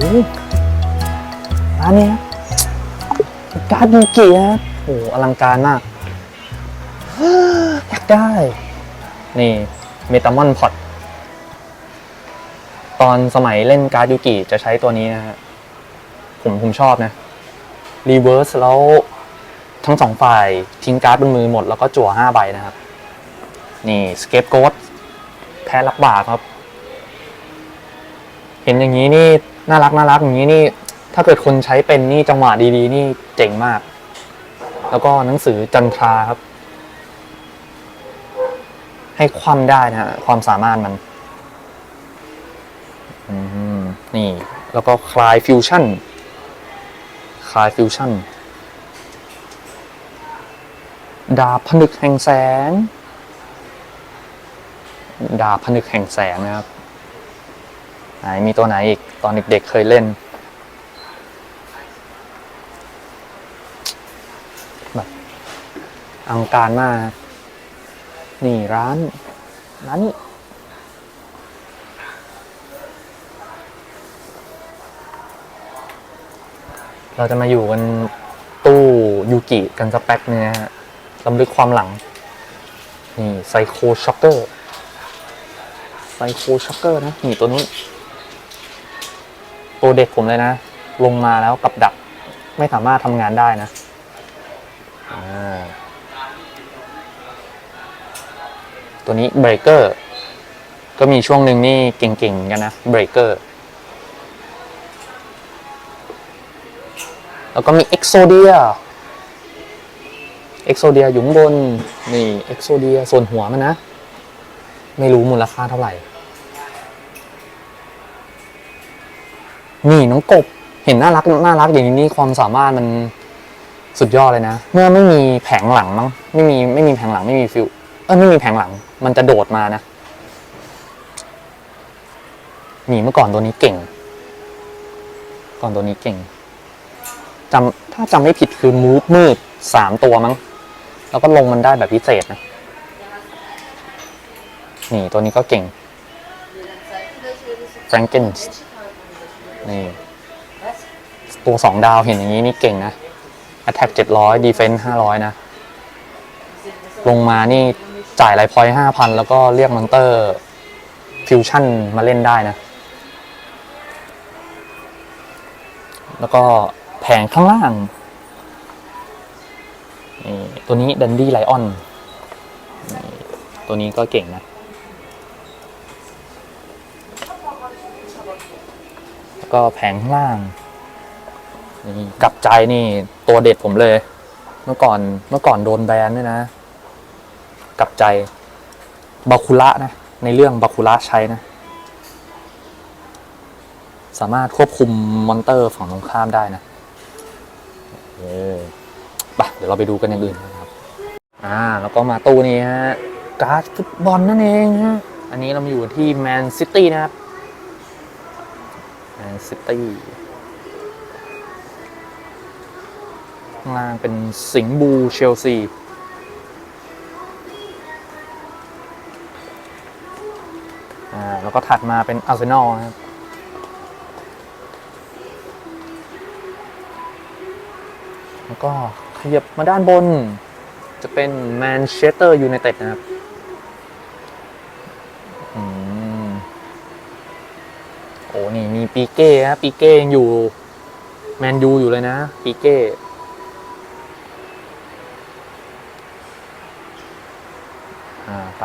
โอ้ร้านนี้การ์ดยูกินะครับโอ้อลังการมากอยากได้ นี่เมตามอนพอตตอนสมัยเล่นการ์ดยูกิจะใช้ตัวนี้นะฮะผมผมชอบนะรีเวิร์สแล้วทั้งสองฝ่ายทิ้งการ์ดบนมือหมดแล้วก็จั่วห้าใบนะครับ นี่สเก็ปโกดแพ้รับบาปครับ เห็นอย่างนี้นี่ น่ารักน่ารักอย่างนี้นี่ ถ้าเกิดคนใช้เป็นนี่จังหวะดีๆ นี่เจ๋งมาก แล้วก็หนังสือจันทราครับ ให้คว่ำได้นะฮะความสามารถมันนี่ แล้วก็คลายฟิวชั่น คลายฟิวชั่น ดาบผนึกแห่งแสง ดาบผนึกแห่งแสงนะครับ นมีตัวไหนอีก ตอนเด็กๆเคยเล่น แบบอังการมากนะนี่ร้าน ร้านนี้เราจะมาอยู่กันตู้ยูกิกันสักแป๊บนึงนะฮะลำลึกความหลัง นี่ไซโคช็อกเกอร์ไซโคช็อกเกอร์นะ นี่ตัวนู้น ตัวเด็กผมเลยนะ ลงมาแล้วกับดักไม่สามารถทำงานได้นะตัวนี้เบรกเกอร์ก็มีช่วงหนึ่งนี่เก่งๆกันนะเบรกเกอร์แล้วก็มีเอ็กโซเดียเอ็กโซเดียอยู่งบน นี่เอ็กโซเดียส่วนหัวมันนะ ไม่รู้มูลค่าเท่าไหร่ นี่น้องกบเห็นน่ารักน่ารักอย่างนี้นี่ความสามารถมันสุดยอดเลยนะ เมื่อไม่มีแผงหลังมั้งไม่มีไม่มีแผงหลังไม่มีฟิวเออไม่มีแผงหลัง มันจะโดดมานะหนีเมื่อก่อนตัวนี้เก่ง ก่อนตัวนี้เก่งจำถ้าจำไม่ผิดคือมูฟมืดสามตัวมั้ง แล้วก็ลงมันได้แบบพิเศษนะ นี่ตัวนี้ก็เก่งแฟรงเกนส์ นี่ ตัวสองดาวเห็นอย่างนี้นี่เก่งนะ Attack 700 Defense 500 นะ ลงมานี่จ่ายไลพอยต์5,000 แล้วก็เรียกมอนเตอร์ ฟิวชั่นมาเล่นได้นะ แล้วก็แผงข้างล่างนี่ตัวนี้ดันดี้ไลออน ตัวนี้ก็เก่งนะ แล้ว ก็แผงล่างนี่กลับใจนี่ตัวเด็ดผมเลย เมื่อก่อนเมื่อก่อนโดนแบนด้วยนะ กลับใจบาคุระนะ ในเรื่องบาคุระใช้นะ สามารถควบคุมมอนเตอร์ฝั่งตรงข้ามได้นะเออไปเดี๋ยวเราไปดูกันอย่างอื่นนะครับ อ่า แล้วก็มาตู้นี้ฮะ การ์ดฟุตบอลนั่นเองฮะ อันนี้เรามาอยู่ที่แมนซิตี้นะครับ ซิตี้ข้างล่างเป็นสิงบูเชลซีอ่าแล้วก็ถัดมาเป็นอาร์เซนอลนครับแล้วก็ขยับมาด้านบน จะเป็นแมนเชสเตอร์ยูไนเต็ดนะครับ ปีเก้ฮะปีเก้ยังอยู่ แมนยูอยู่เลยนะ ปีเก้อ่าไป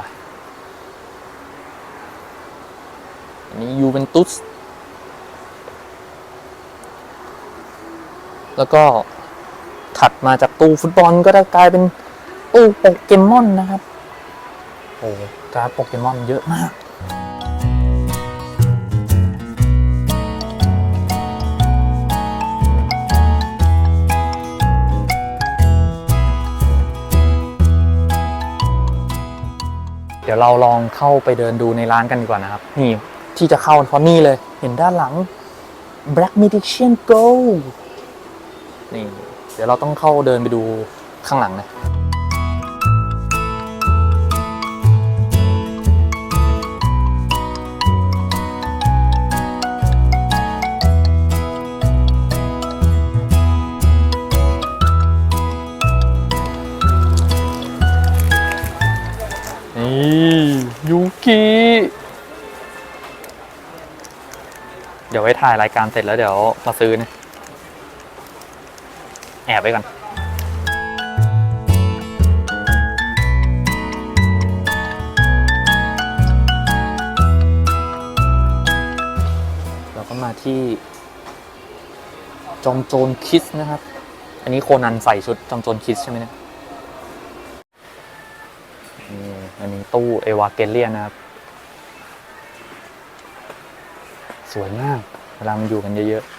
อันนี้ยูเวนตุส แล้วก็ถัดมาจากตู้ฟุตบอลก็ได้กลายเป็นตู้โปเกมอนนะครับ โอ้การโปเกมอนเยอะมาก ดี๋ยวเราลองเข้าไปเดินดูในร้านกันดีกว่านะครับ นี่ที่จะเข้าเพราะนี่เลย เห็นด้านหลัง Black Magician Go นี่ เดี๋ยวเราต้องเข้าเดินไปดูข้างหลังนะ กิเดี๋ยวไว้ถ่ายรายการเสร็จแล้วเดี๋ยวมาซื้อนะแอบไว้ก่อนเราก็มาที่ จอมโจรคิสนะครับ อันนี้โคนันใส่ชุดจอมโจรคิสใช่ไหมเนี่ยนี่ อันนี้ตู้เอวาเกเลียนนะครับ สวยมากเวลามันอยู่กันเยอะๆ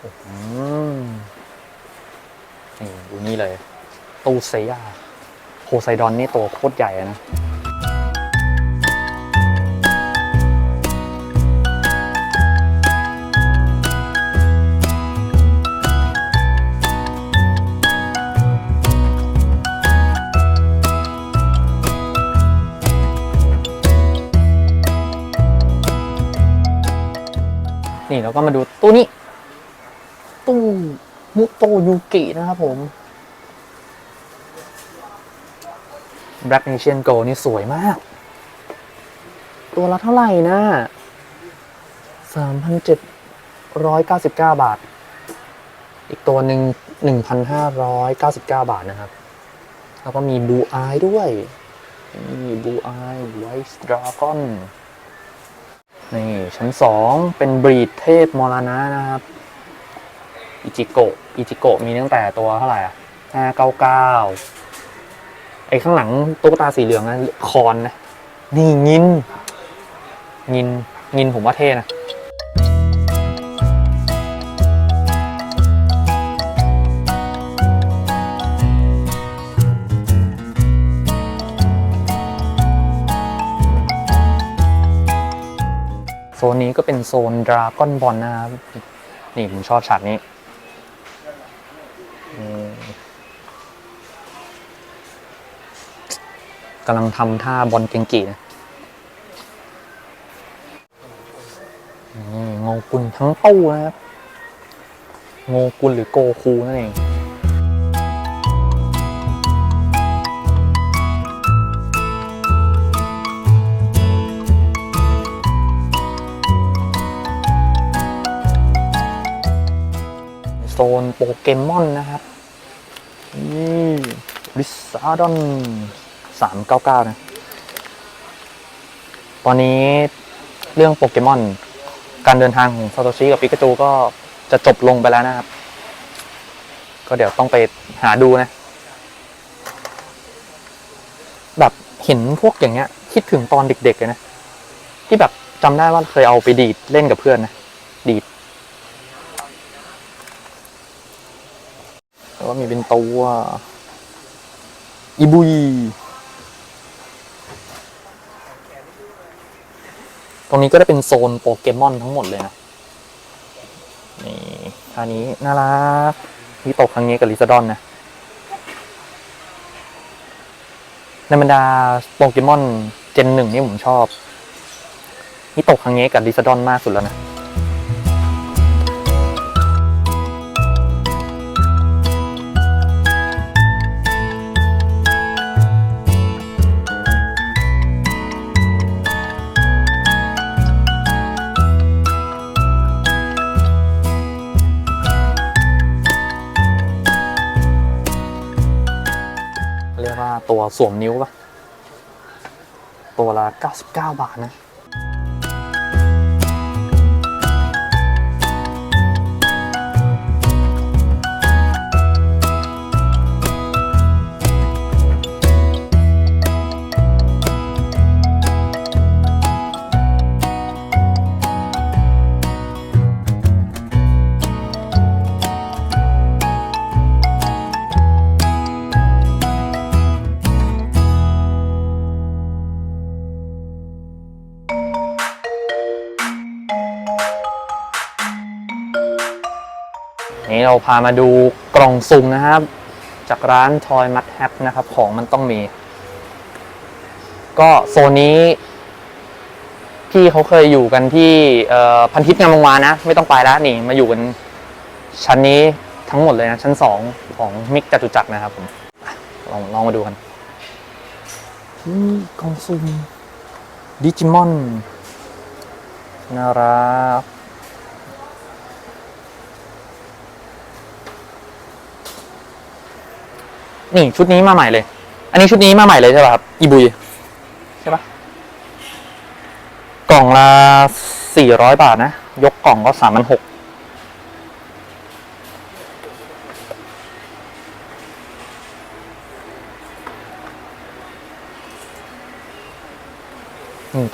โอ้โหนี่ดูนี่เลย ตู้เซียโพไซดอนนี่ตัวโคตรใหญ่นะ นี่เราก็มาดูตู้นี้ ตู้มุโตยูกินะครับผม Black Nation Go นี่สวยมาก ตัวละเท่าไหร่นะ3,799บาท อีกตัวหนึ่ง1,599บาทนะครับ แล้วก็มีบูอายด้วยนี่บูอายไวส์ดราก้อน นี่ชั้นสองเป็นบรีดเทพมรณะนะครับ อิจิโกะ อิจิโกะมีตั้งแต่ตัวเท่าไหร่อะห้าเก้าเก้าไอ้ข้างหลังตุ๊กตาสีเหลืองนะคอนนะ นี่ งิน งิน งินผมว่าเท่นะ โซนนี้ก็เป็นโซนดราก้อนบอลนะครับ นี่ผมชอบฉากนี้กำลังทำท่าบอลเกงกีนะนี่โงกุลทั้งตู้นะครับโงกุลหรือโกคูนั่นเอง ซนโปเกมอนนะครับ นี่ลิซาดอนสามเก้าเก้านะ ตอนนี้เรื่องโปเกมอน การเดินทางของซาโตชิกับปิกาจูก็จะจบลงไปแล้วนะครับ ก็เดี๋ยวต้องไปหาดูนะ แบบเห็นพวกอย่างเงี้ย คิดถึงตอนเด็กๆเลยนะ ที่แบบจำได้ว่าเคยเอาไปดีดเล่นกับเพื่อนนะ ดีด แล้วก็ มีเป็นตัวอีบุยตรงนี้ก็ได้เป็นโซนโปเกมอนทั้งหมดเลยนะ นี่ท่านี้น่ารักนี่ตกครั้งนี้กับลิซาดอนนะ ในบรรดาโปเกมอนเจนหนึ่งนี่ผมชอบ นี่ตกครั้งนี้กับลิซาดอนมากสุดแล้วนะ สวมนิ้วปะตัวละ 99 บาทนะ นี่เราพามาดูกล่องสุ่มนะครับ จากร้าน Toy Must h a p นะครับ ของมันต้องมี ก็โซนนี้ พี่เขาเคยอยู่กันที่พันทิพย์งามวงวานนะ ไม่ต้องไปแล้วนี่มาอยู่กันชั้นนี้ทั้งหมดเลยนะ ชั้นสองของมิกจตุจักรนะครับผมลองลองมาดูกันกล่องซุ่มดิจิมอนน่ารัก นี่ชุดนี้มาใหม่เลย อันนี้ชุดนี้มาใหม่เลยใช่ป่ะครับ อีบุยใช่ป่ะ กล่องละสี่ร้อยบาทนะ ยกกล่องก็สามพันหก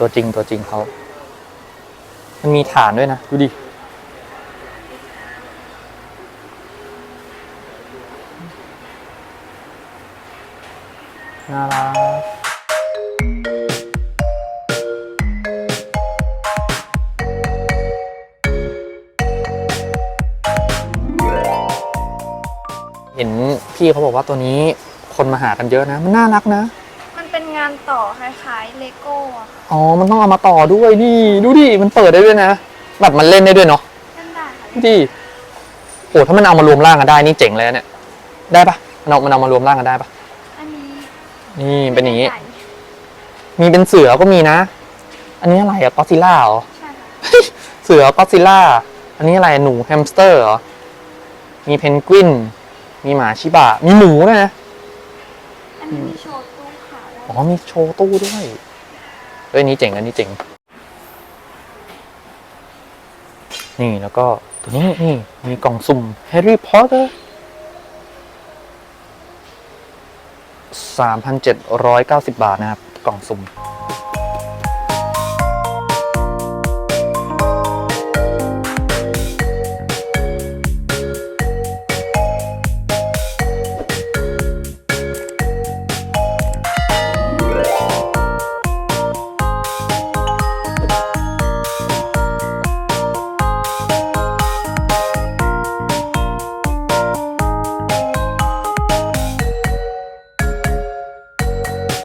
ตัวจริงตัวจริงเขา มันมีฐานด้วยนะ ดูดิ น่ารักเห็นพี่เขาบอกว่าตัวนี้คนมาหากันเยอะนะ มันน่ารักนะ มันเป็นงานต่อคล้ายๆเลโก้อะค่ะอ๋อ มันต้องเอามาต่อด้วยนี่ดูดิ มันเปิดได้ด้วยนะ แบบมันเล่นได้ด้วยเนาะเล่นได้ค่ะดูดิโอ้ถ้ามันเอามารวมร่างกันได้นี่เจ๋งเลยนะเนี่ย ได้ปะมันเอามันเอามารวมร่างกันได้ปะอันนี้ นี่เป็นอย่างนี้ ใหญ่มีเป็นเสือก็มีนะ อันนี้อะไรอะก็ซิล่าเหรอ ใช่ค่ะเสือก็ซิล่า อันนี้อะไรหนูแฮมสเตอร์เหรอ มีเพนกวิน มีหมาชิบะ มีหมูด้วยนะ อันนี้มีโชว์ตู้ขาวอ๋อมีโชว์ตู้ด้วยเอ้ยอันนี้เจ๋งอันนี้เจ๋ง นี่แล้วก็ตัวนี้นี่มีกล่องสุ่มแฮร์รี่พอตเตอร์ สามพันเจ็ดร้อยเก้าสิบบาทนะครับ กล่องสุ่ม